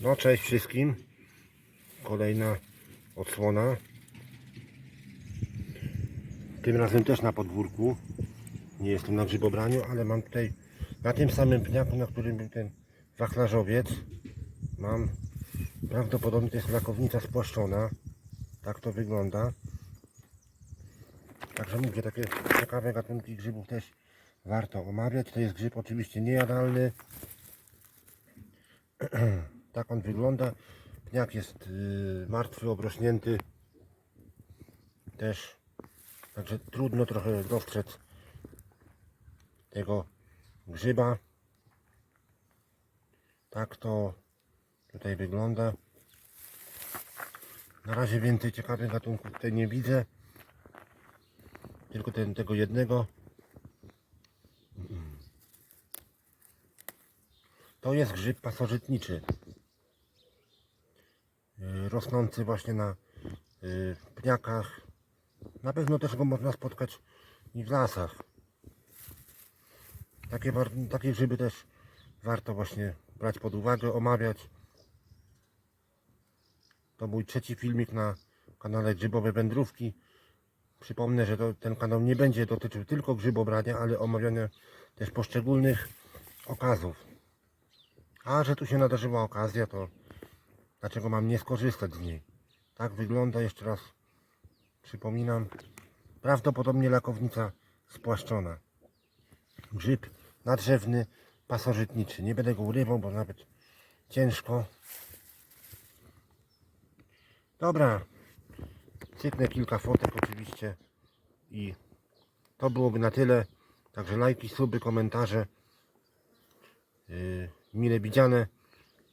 No cześć wszystkim. Kolejna odsłona. Tym razem też na podwórku. Nie jestem na grzybobraniu, ale mam tutaj na tym samym pniaku, na którym był ten wachlarzowiec. Mam prawdopodobnie to jest lakownica spłaszczona. Tak to wygląda. Także mówię, takie ciekawe gatunki grzybów też warto omawiać. To jest grzyb oczywiście niejadalny. tak on wygląda. Pniak jest y, martwy, obrośnięty. Też. Także trudno trochę dostrzec tego grzyba. Tak to tutaj wygląda. Na razie więcej ciekawych gatunków tutaj nie widzę. Tylko ten, tego jednego. To jest grzyb pasożytniczy. Rosnący właśnie na yy, pniakach. Na pewno też go można spotkać i w lasach. Takie, takie grzyby też warto właśnie brać pod uwagę, omawiać. To mój trzeci filmik na kanale Grzybowe Wędrówki. Przypomnę, że to, ten kanał nie będzie dotyczył tylko grzybobrania, ale omawiania też poszczególnych okazów. A że tu się nadarzyła okazja, to dlaczego mam nie skorzystać z niej? Tak wygląda, jeszcze raz przypominam, prawdopodobnie lakownica spłaszczona. Grzyb nadrzewny, pasożytniczy. Nie będę go urywał, bo nawet ciężko. Dobra, cyknę kilka fotek oczywiście i to byłoby na tyle. Także lajki, suby, komentarze yy, mile widziane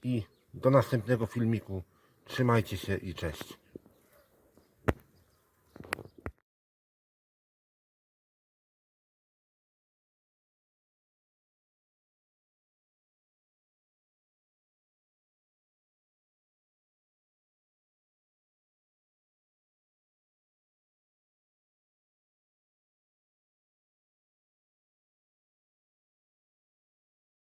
i do następnego filmiku. Trzymajcie się i cześć.